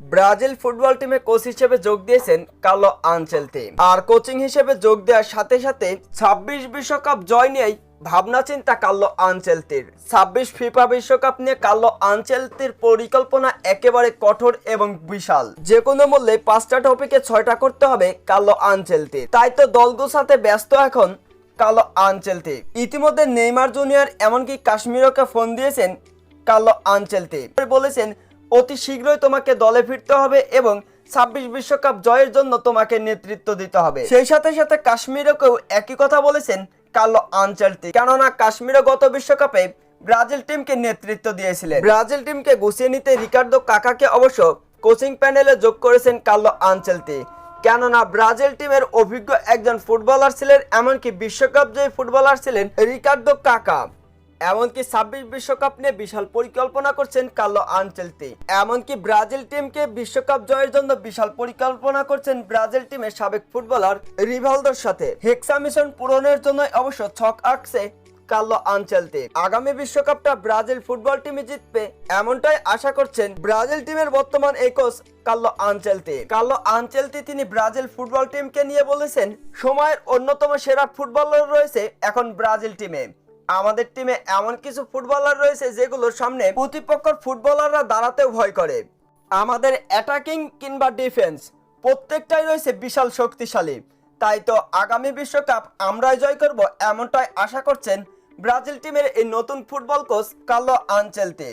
Brazil football টিমে coach হিসেবে যোগ দিয়েছেন কার্লো আনচেলতি আর কোচিং হিসেবে যোগ দেওয়ার সাথে সাথে ছাব্বিশ বিশ্বকাপ জয় নিয়েই ভাবনা চিন্তা কার্লো আনচেলতির ছাব্বিশ ফিফা বিশ্বকাপ নিয়ে কার্লো আনচেলতির পরিকল্পনা একেবারে কঠোর এবং বিশাল। যে কোনো মূল্যে পাঁচটা টপিকে ছয়টা করতে হবে কার্লো আনচেলতি তাই তো দল গোছাতে ব্যস্ত এখন কালো আনচেলতি ইতিমধ্যে নেইমার জুনিয়র এমনকি কাশ্মীরকে ফোন দিয়েছেন কালো আনচেলতি বলেছেন অতি শীঘ্রই তোমাকে দলে ফিরতে হবে এবং ছাব্বিশ বিশ্বকাপ জয়ের জন্য তোমাকে নেতৃত্ব দিতে হবে। সেই সাথে সাথে কাশ্মীরকেও একই কথা বলেছেন কার্লো আনচেলতি কেননা কাশ্মীরও গত বিশ্বকাপে ব্রাজিল টিমকে নেতৃত্ব দিয়েছিলেন। ব্রাজিল টিমকে গুছিয়ে নিতে রিকার্ডো কাকাকে অবশ্য কোচিং প্যানেলে যোগ করেছেন কার্লো আনচেলতি কেননা ব্রাজিল টিমের অভিজ্ঞ একজন ফুটবলার ছিলেন, এমনকি বিশ্বকাপ জয়ী ফুটবলার ছিলেন রিকার্ডো কাকা। এমনকি ছাব্বিশ বিশ্বকাপ নিয়ে বিশাল পরিকল্পনা করছেন কার্লো আনচেলতি এমনকি ব্রাজিল টিমকে বিশ্বকাপ জয়ের জন্য বিশাল পরিকল্পনা করছেন ব্রাজিল টিমের সাবেক ফুটবলার রিভালদোর সাথে। হেক্সা মিশন পূরণের জন্য অবশ্য ছক আঁকছে কার্লো আনচেলতি আগামী বিশ্বকাপটা ব্রাজিল ফুটবল টিমে জিতবে এমনটাই আশা করছেন ব্রাজিল টিমের বর্তমান এই coach Carlo Ancelotti Carlo Ancelotti তিনি ব্রাজিল ফুটবল টিমকে নিয়ে বলেছেন, সময়ের অন্যতম সেরা ফুটবলার রয়েছে এখন ব্রাজিল টিমে। আমাদের টিমে এমন কিছু ফুটবলার রয়েছে যেগুলোর সামনে প্রতিপক্ষর ফুটবলাররা দাঁড়াতেও ভয় করে। আমাদের অ্যাটাকিং কিংবা ডিফেন্স প্রত্যেকটাই রয়েছে বিশাল শক্তিশালী। তাই তো আগামী বিশ্বকাপ আমরাই জয় করব এমনটাই আশা করছেন ব্রাজিল টিমের এই নতুন ফুটবল কোচ কার্লো আনচেলতি